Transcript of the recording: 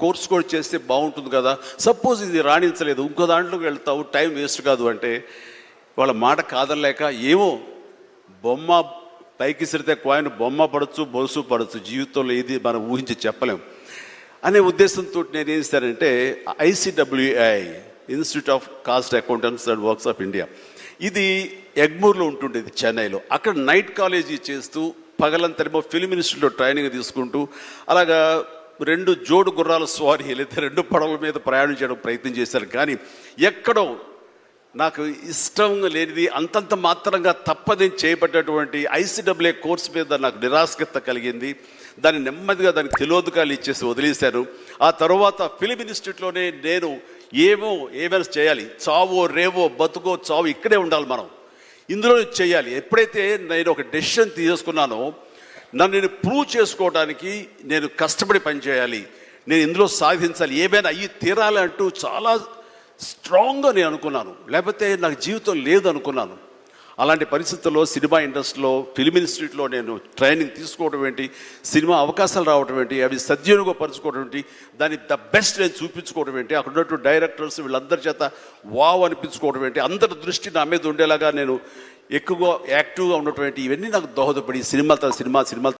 Course కూడా చేస్తే బాగుంటుంది కదా. సపోజ్ ఇది రాణించలేదు ఇంకో దాంట్లోకి వెళ్తావు టైం వేస్ట్ కాదు అంటే వాళ్ళ మాట కాదలేక ఏమో బొమ్మ పైకి సిరితే కాయిన్ బొమ్మ పడచ్చు బొలుసు పడచ్చు జీవితంలో ఇది మనం ఊహించి చెప్పలేం. అనే ఉద్దేశంతో నేను ఏం చేశానంటే ICWI institute of cost accountants and works of India ఇది ఎగ్మూర్లో ఉంటుండేది చెన్నైలో. అక్కడ నైట్ కాలేజీ చేస్తూ పగలంతరేమో ఫిలిం ఇన్స్టిట్యూట్లో ట్రైనింగ్ తీసుకుంటూ అలాగా రెండు జోడు గుర్రాల స్వారీ లేదా రెండు పడవల మీద ప్రయాణం చేయడం ప్రయత్నం చేశాను కానీ ఎక్కడో నాకు ఇష్టం లేనిది అంతంత మాత్రంగా తప్పదని చేయబడ్డటువంటి ఐసీడబ్ల్యూ కోర్స్ మీద నాకు నిరాశకత కలిగింది. దాన్ని నెమ్మదిగా దానికి తెలియదుకాలు ఇచ్చేసి వదిలేశాను ఆ తర్వాత ఫిలిం ఇన్స్టిట్యూట్లోనే నేను ఏమో ఏమైనా చేయాలి. చావో రేవో బతుకో చావు ఇక్కడే ఉండాలి మనం. ఇందులో చేయాలి. ఎప్పుడైతే నేను ఒక డెసిషన్ తీసుకున్నానో నన్ను నేను ప్రూవ్ చేసుకోవడానికి నేను కష్టపడి పనిచేయాలి. నేను ఇందులో సాధించాలి. ఏమైనా అయ్యి తీరాలి అంటూ చాలా స్ట్రాంగ్గా నేను అనుకున్నాను. లేకపోతే నాకు జీవితం లేదు అనుకున్నాను. అలాంటి పరిస్థితుల్లో సినిమా ఇండస్ట్రీలో ఫిలిం ఇన్స్టిట్యూట్లో నేను ట్రైనింగ్ తీసుకోవడం ఏంటి సినిమా అవకాశాలు రావడం ఏంటి అవి సద్వినియోగపరచుకోవడం ఏంటి దాన్ని ద బెస్ట్ నేను చూపించుకోవడం ఏంటి అక్కడ ఉన్నట్టు డైరెక్టర్స్ వీళ్ళందరి చేత వావ్ అనిపించుకోవడం ఏంటి అందరి దృష్టి నా మీద ఉండేలాగా నేను ఎక్కువగా యాక్టివ్గా ఉన్నటువంటి ఇవన్నీ నాకు దోహదపడి సినిమాతో సినిమా సినిమాలు